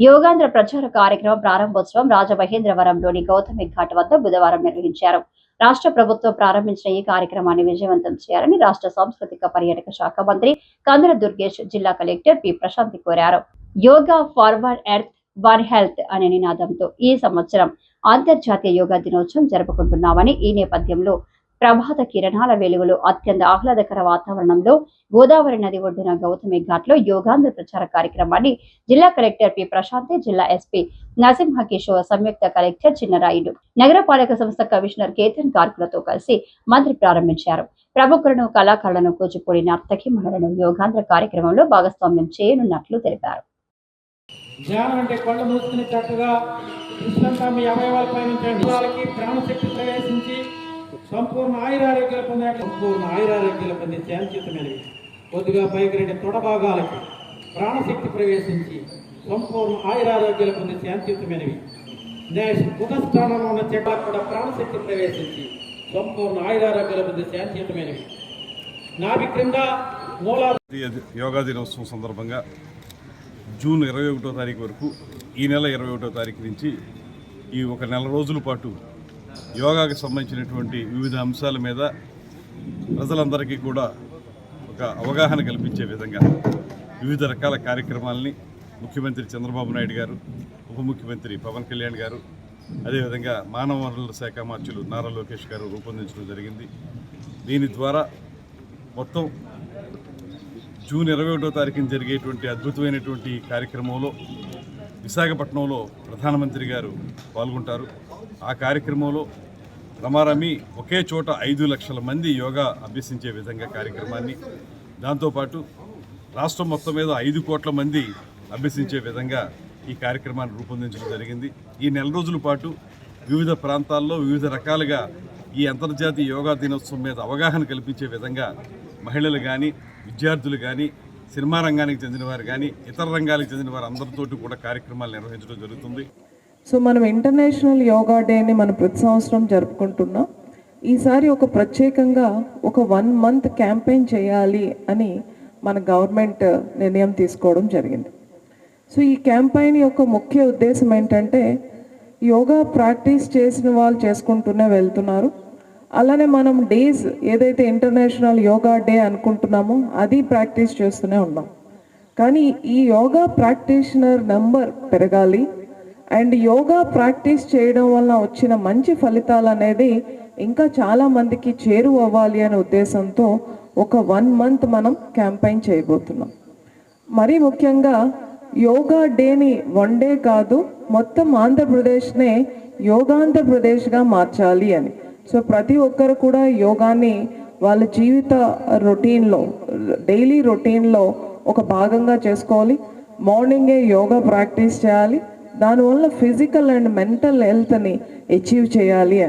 యోగాంధ్ర ప్రచార కార్యక్రమం ప్రారంభోత్సవం రాజమహేంద్రవరంలోని గౌతమి ఘాట్ వద్ద బుధవారం నిర్వహించారు. రాష్ట్ర ప్రభుత్వం ప్రారంభించిన ఈ కార్యక్రమాన్ని విజయవంతం చేయాలని రాష్ట్ర సాంస్కృతిక పర్యాటక శాఖ మంత్రి కందుల దుర్గేష్ జిల్లా కలెక్టర్ పి. ప్రశాంతి కోరారు. Yoga forward earth one health అనే నినాదంతో ఈ సంవత్సరం అంతర్జాతీయ యోగా దినోత్సవం జరుపుకుంటున్నామని ఈ నేపథ్యంలో ప్రభాత కిరణాల వెలుగులో అత్యంత ఆహ్లాదకర వాతావరణంలో గోదావరి నది ఒడ్డున గౌతమి ఘాట్లో యోగాంధ్ర ప్రచార కార్యక్రమాన్ని జిల్లా కలెక్టర్ పి ప్రశాంతి జిల్లా ఎస్పీ నరసింహ కిషోర్ సంయుక్త కలెక్టర్ చిన్నరాయుడు నగరపాలక సంస్థ కమిషనర్ కేతన్ కార్కులతో కలిసి మంత్రి ప్రారంభించారు. ప్రముఖులను కళాకారులను కూచిపూడి నర్తకి మహిళలను యోగాంధ్ర కార్యక్రమంలో భాగస్వామ్యం చేయనున్నట్లు తెలిపారు. ధ్యానం అంటే కళ్ళు మూసుకుని చక్కగా కృష్ణంతా మీ అవయవాల పయనించండి ప్రాణశక్తి సంపూర్ణ ఆయురారోగ్యాలు పొందే సంపూర్ణ ఆయురారోగ్యాలు పొందే శాంతియుతమైనవి కొద్దిగా పైకి రెండు తొడ భాగాలకి ప్రాణశక్తి ప్రవేశించి సంపూర్ణ ఆయురారోగ్యాలు పొందే శాంతియుతమైనవి నేష్ పునఃస్థానంలో ఉన్న చెట్లకు కూడా ప్రాణశక్తి ప్రవేశించి సంపూర్ణ ఆయురారోగ్యాలు పొందే శాంతియుతమైనవి నాభి క్రింద మూలా యోగా దినోత్సవం సందర్భంగా జూన్ ఇరవై ఒకటో తారీఖు వరకు ఈ నెల ఇరవై ఒకటో తారీఖు నుంచి ఈ ఒక నెల రోజుల పాటు యోగాకి సంబంధించినటువంటి వివిధ అంశాల మీద ప్రజలందరికీ కూడా ఒక అవగాహన కల్పించే విధంగా వివిధ రకాల కార్యక్రమాలని ముఖ్యమంత్రి చంద్రబాబు నాయుడు గారు ఉప ముఖ్యమంత్రి పవన్ కళ్యాణ్ గారు అదేవిధంగా మానవ వనరుల శాఖ మార్చులు నారా లోకేష్ గారు రూపొందించడం జరిగింది. దీని ద్వారా మొత్తం జూన్ ఇరవై ఒకటో తారీఖున జరిగేటువంటి అద్భుతమైనటువంటి కార్యక్రమంలో విశాఖపట్నంలో ప్రధానమంత్రి గారు పాల్గొంటారు. ఆ కార్యక్రమంలో రమారమి ఒకే చోట ఐదు లక్షల మంది యోగా అభ్యసించే విధంగా కార్యక్రమాన్ని దాంతోపాటు రాష్ట్రం మొత్తం మీద ఐదు కోట్ల మంది అభ్యసించే విధంగా ఈ కార్యక్రమాన్ని రూపొందించడం జరిగింది. ఈ నెల రోజుల పాటు వివిధ ప్రాంతాల్లో వివిధ రకాలుగా ఈ అంతర్జాతీయ యోగా దినోత్సవం మీద అవగాహన కల్పించే విధంగా మహిళలు కానీ విద్యార్థులు కానీ సినిమా రంగానికి చెందిన వారు కానీ ఇతర రంగాలకు చెందిన వారు అందరితోటి కూడా కార్యక్రమాలు నిర్వహించడం జరుగుతుంది. సో మనం ఇంటర్నేషనల్ యోగా డేని మనం ప్రతి సంవత్సరం జరుపుకుంటున్నాం. ఈసారి ఒక ప్రత్యేకంగా ఒక వన్ మంత్ క్యాంపెయిన్ చేయాలి అని మన గవర్నమెంట్ నిర్ణయం తీసుకోవడం జరిగింది. సో ఈ క్యాంపెయిన్ యొక్క ముఖ్య ఉద్దేశం ఏంటంటే యోగా ప్రాక్టీస్ చేసిన వాళ్ళు చేసుకుంటూనే వెళ్తున్నారు. అలానే మనం డేస్ ఏదైతే ఇంటర్నేషనల్ యోగా డే అనుకుంటున్నామో అది ప్రాక్టీస్ చేస్తూనే ఉన్నాం. కానీ ఈ యోగా ప్రాక్టీషనర్ నెంబర్ పెరగాలి అండ్ యోగా ప్రాక్టీస్ చేయడం వల్ల వచ్చిన మంచి ఫలితాలు అనేది ఇంకా చాలా మందికి చేరువ అవ్వాలి అనే ఉద్దేశంతో ఒక వన్ మంత్ మనం క్యాంపెయిన్ చేయబోతున్నాం. మరీ ముఖ్యంగా యోగా డేని వన్ డే కాదు మొత్తం ఆంధ్రప్రదేశ్నే యోగాంధ్రప్రదేశ్గా మార్చాలి అని. సో ప్రతి ఒక్కరు కూడా యోగాని వాళ్ళ జీవిత రొటీన్లో డైలీ రొటీన్లో ఒక భాగంగా చేసుకోవాలి. మార్నింగే యోగా ప్రాక్టీస్ చేయాలి. దానివల్ల ఫిజికల్ అండ్ మెంటల్ హెల్త్ని అచీవ్ చేయాలి అని.